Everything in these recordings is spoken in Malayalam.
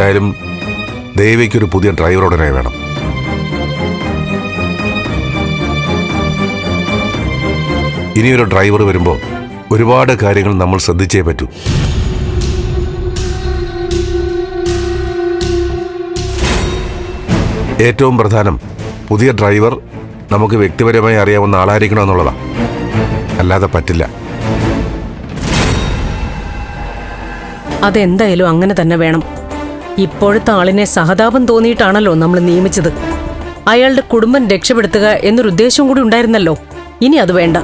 എന്തായാലും ദേവിക്കൊരു പുതിയ ഡ്രൈവർ ഉടനെ വേണം. ഇനിയൊരു ഡ്രൈവർ വരുമ്പോൾ ഒരുപാട് കാര്യങ്ങൾ നമ്മൾ ശ്രദ്ധിച്ചേ പറ്റൂ. ഏറ്റവും പ്രധാനം പുതിയ ഡ്രൈവർ നമുക്ക് വ്യക്തിപരമായി അറിയാവുന്ന ആളായിരിക്കണം എന്നുള്ളതാണ് അല്ലാതെ പറ്റില്ല. അതെന്തായാലും അങ്ങനെ തന്നെ വേണം. ഇപ്പോഴത്തെ ആളിനെ സഹതാപം തോന്നിയിട്ടാണല്ലോ നമ്മൾ നിയമിച്ചത്. അയാളുടെ കുടുംബം രക്ഷപ്പെടുത്തുക എന്നൊരു ഉദ്ദേശവും കൂടി ഉണ്ടായിരുന്നല്ലോ. ഇനി അത് വേണ്ട.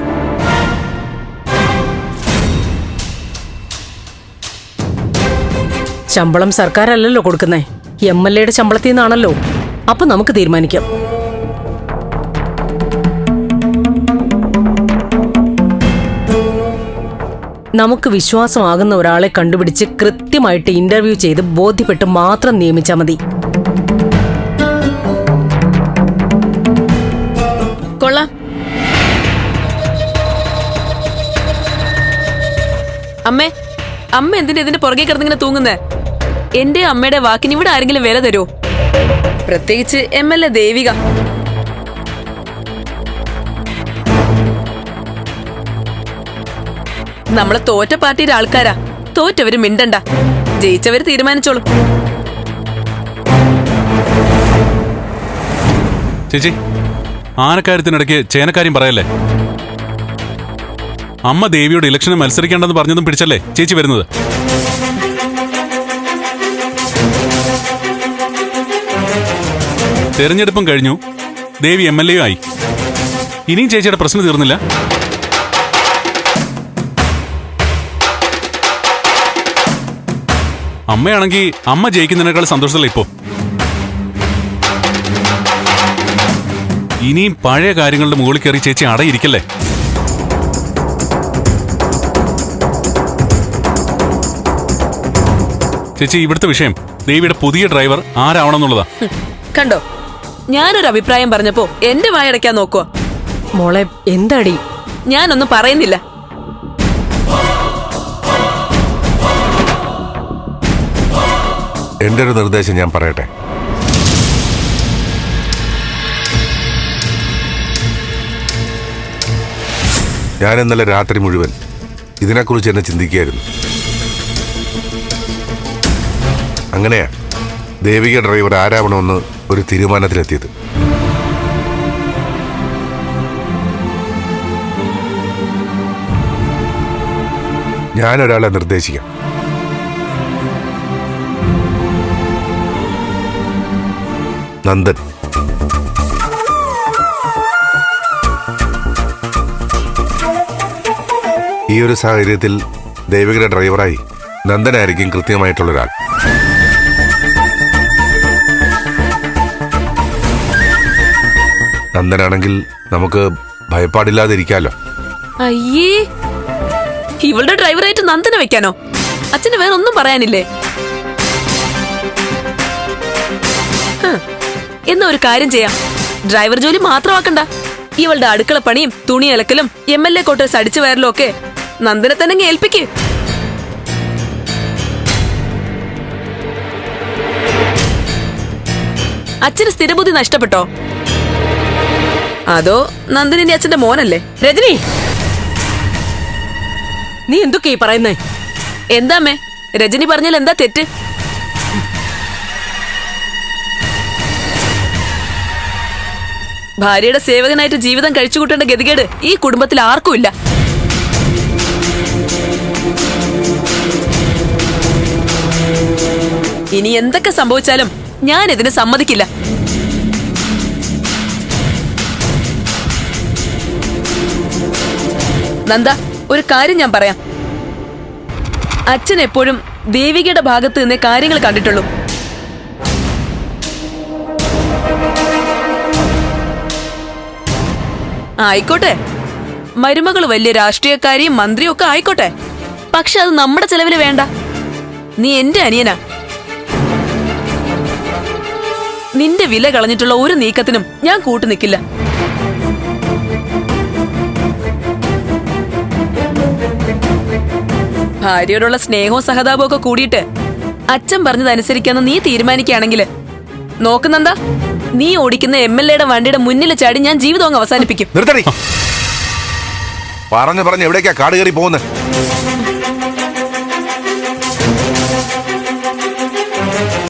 ശമ്പളം സർക്കാരല്ലല്ലോ കൊടുക്കുന്നേ. എം എൽ എയുടെ ശമ്പളത്തിൽ നിന്നാണല്ലോ. അപ്പൊ നമുക്ക് തീരുമാനിക്കാം. നമുക്ക് വിശ്വാസമാകുന്ന ഒരാളെ കണ്ടുപിടിച്ച് കൃത്യമായിട്ട് ഇന്റർവ്യൂ ചെയ്ത് ബോധ്യപ്പെട്ട് മാത്രം നിയമിച്ചാൽ മതി. അമ്മേ അമ്മ എന്തിനാ ഇതിന്റെ പുറകെ കിടന്നിങ്ങനെ തൂങ്ങുന്നേ? എന്റെ അമ്മയുടെ വാക്കിന് ഇവിടെ ആരെങ്കിലും വില തരുമോ പ്രത്യേകിച്ച് എം എൽ എ ദേവിക. നമ്മളെ തോറ്റ പാർട്ടിയുടെ ആൾക്കാരാ. തോറ്റവര് മിണ്ടണ്ട. ജയിച്ചവര് തീരുമാനിച്ചോളും. ചേച്ചി ആനക്കാര്യത്തിനിടയ്ക്ക് ചേനക്കാര്യം പറയല്ലേ? അമ്മ ദേവിയോട് ഇലക്ഷന് മത്സരിക്കേണ്ടെന്ന് പറഞ്ഞതും പിടിച്ചല്ലേ ചേച്ചി വരുന്നത്? തെരഞ്ഞെടുപ്പും കഴിഞ്ഞു. ദേവി എം എൽ എ ആയി. ഇനിയും ചേച്ചിയുടെ പ്രശ്നം തീർന്നില്ല. അമ്മയാണെങ്കിൽ അമ്മ ജയിക്കുന്നതിനേക്കാൾ സന്തോഷത്തില്ല ഇപ്പോ? ഇനിയും പഴയ കാര്യങ്ങളുടെ മുകളിൽ കയറി ചേച്ചി അടയിരിക്കല്ലേ? ചേച്ചി ഇവിടുത്തെ വിഷയം. ദേവിയുടെ പുതിയ ഡ്രൈവർ ആരാവണമെന്നുള്ളതാ? എന്നുള്ളതാ കണ്ടോ? ഞാനൊരു അഭിപ്രായം പറഞ്ഞപ്പോ എന്റെ വായടയ്ക്കാൻ നോക്കോ മോളെ എന്താടി? ഞാനൊന്നും പറയുന്നില്ല. എന്റെ ഒരു നിർദ്ദേശം ഞാൻ പറയട്ടെ. ഞാൻ ഇന്നലെ രാത്രി മുഴുവൻ ഇതിനെക്കുറിച്ച് എന്നെ ചിന്തിക്കുകയായിരുന്നു. അങ്ങനെയാ ദേവിക ഡ്രൈവർ ആരാവണമെന്ന് ഒരു തീരുമാനത്തിലെത്തിയത്. ഞാനൊരാളെ നിർദ്ദേശിക്കാം. നന്ദൻ. ഈ ഒരു സാഹചര്യത്തിൽ ദേവികയുടെ ഡ്രൈവറായി നന്ദനായിരിക്കും കൃത്യമായിട്ടുള്ള ഒരാൾ നന്ദനാണെങ്കിൽ നമുക്ക് ഭയപ്പാടില്ലാതിരിക്കാലോ. അയ്യേ ഇവളുടെ ഡ്രൈവറായിട്ട് നന്ദനെ വെക്കാനോ? അച്ഛന് വേറെ ഒന്നും പറയാനില്ലേ എന്നാ ഒരു കാര്യം ചെയ്യാം. ഡ്രൈവർ ജോലി മാത്രമാക്കണ്ട. ഇവളുടെ അടുക്കള പണിയും തുണി അലക്കലും എം എൽ എ ക്വാർട്ടേഴ്സ് അടിച്ചു വയറലും ഒക്കെ നന്ദനെ തന്നെ ഏൽപ്പിക്ക്. അച്ഛന് സ്ഥിരബുദ്ധി നഷ്ടപ്പെട്ടോ? അതോ നന്ദിനിന്റെ അച്ഛന്റെ മോനല്ലേ? രജനി! നീ എന്തൊക്കെ ഈ പറയുന്നേ? എന്താമ്മേ രജനി പറഞ്ഞാൽ എന്താ തെറ്റ്? ഭാര്യയുടെ സേവകനായിട്ട് ജീവിതം കഴിച്ചുകൂട്ടേണ്ട ഗതികേട് ഈ കുടുംബത്തിൽ ആർക്കുമില്ല ഇനി എന്തൊക്കെ സംഭവിച്ചാലും ഞാൻ ഇതിന് സമ്മതിക്കില്ല. നന്ദ ഒരു കാര്യം ഞാൻ പറയാം. അച്ഛൻ എപ്പോഴും ദേവികയുടെ ഭാഗത്ത് നിന്നേ കാര്യങ്ങൾ കണ്ടിട്ടുള്ളൂ. ആയിക്കോട്ടെ. മരുമകൾ വലിയ രാഷ്ട്രീയക്കാരിയും മന്ത്രിയും ഒക്കെ ആയിക്കോട്ടെ. പക്ഷെ അത് നമ്മുടെ ചെലവിൽ വേണ്ട. നീ എന്റെ അനിയനാ. നിന്റെ വില കളഞ്ഞിട്ടുള്ള ഒരു നീക്കത്തിനും ഞാൻ കൂട്ടു നിൽക്കില്ല ഭാര്യയോടുള്ള സ്നേഹവും സഹതാപവും ഒക്കെ കൂടിയിട്ട് അച്ഛൻ പറഞ്ഞത് അനുസരിക്കാന്ന് നീ തീരുമാനിക്കുകയാണെങ്കിൽ നോക്കുന്നെന്താ? നീ ഓടിക്കുന്ന എം എൽ എയുടെ വണ്ടിയുടെ മുന്നിൽ ചാടി ഞാൻ ജീവിതം അവസാനിപ്പിക്കും. പറഞ്ഞു പറഞ്ഞു എവിടേക്കാ കാട് കയറി പോകുന്നത്